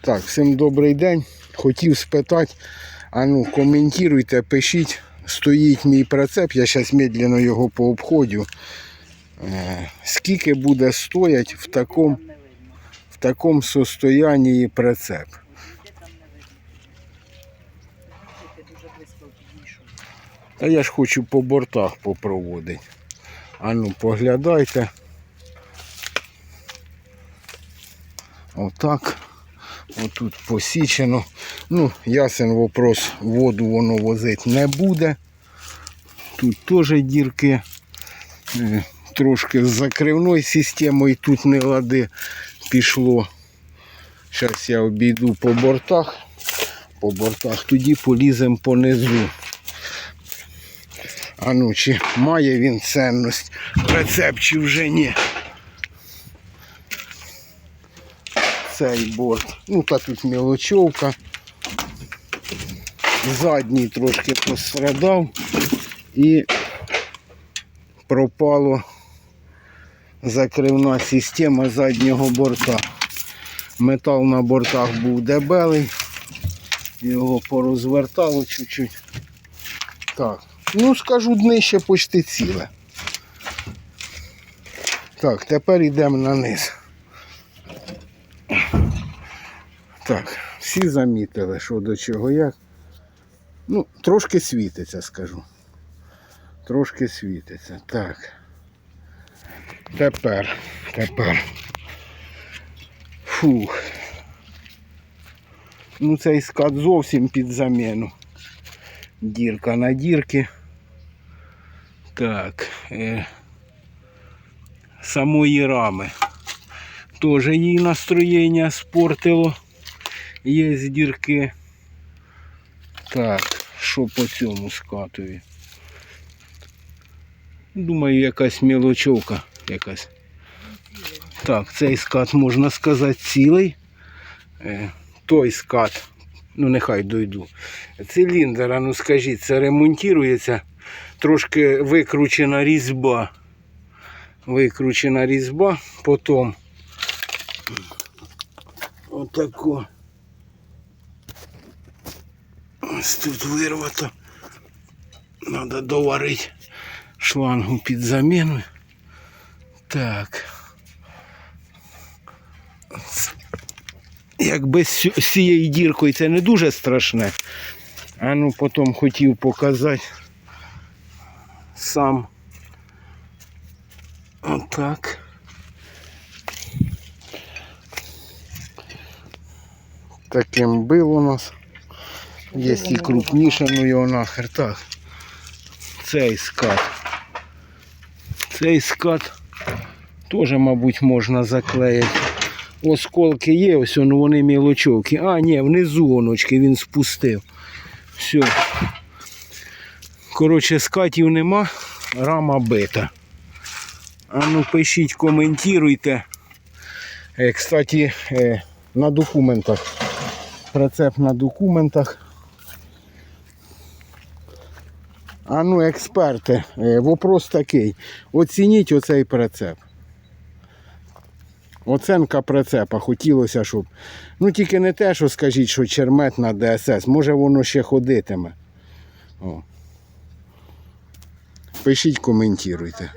Так, всім добрий день. Хотів спитати, а ну коментуйте, пишіть. Стоїть мій прицеп, я зараз медленно його пообходю. Е, скільки буде стоять в такому в такому состоянні прицеп? Та я ж хочу по бортах попроводити. А ну поглядайте. Отак. Отут посічено. Ну, ясен вопрос, воду воно возити не буде. Тут теж дірки. Е, Трошки з закривною системою тут не лади пішло. Зараз я обійду по бортах. По бортах тоді поліземо понизу. А ну, чи має він цінність прицеп, чи вже ні. Цей борт. Ну, та тут мілочовка. Задній трошки пострадав і пропало закривна система заднього борта. Метал на бортах був дебелий, його порозвертало чуть-чуть. Так, ну скажу днище почти ціле. Так, тепер йдемо на низ. Так, всі замітили, що до чого як. Ну, трошки світиться, скажу. Трошки світиться. Так. Тепер, тепер. Фух. Ну цей скат зовсім під заміну. Дірка на дірки. Так. Е, самої рами. Теж її настроєння спортило. Є дірки. Так, що по цьому скатові? Думаю, якась мілочовка якась. Так, цей скат можна сказати цілий. Е, той скат, ну нехай дойду. Циліндр, ну скажіть, це ремонтується. Трошки викручена різьба. Викручена різьба, потім отако. Ось тут вирвато. Треба доварити шлангу під заміну. Так. Якби з цією діркою це не дуже страшне. А ну потім хотів показати сам. Отак. Таким был у нас. Є і крупніше, ну його нахер так. Цей скат. Цей скат теж, мабуть, можна заклеїти. Осколки є, ось ну вони мілочовки. А, ні, внизу оночки він спустив. Все. Коротше, скатів нема, рама бита. А ну пишіть, коментуйте. Е, Кстати, е, на документах. Прицеп на документах. А ну, експерти, е, вопрос такий. Оцініть оцей прицеп. Оценка прицепа. Хотілося, щоб. Ну тільки не те, що скажіть, що чермет на ДСС. Може воно ще ходитиме. О. Пишіть, коментуйте.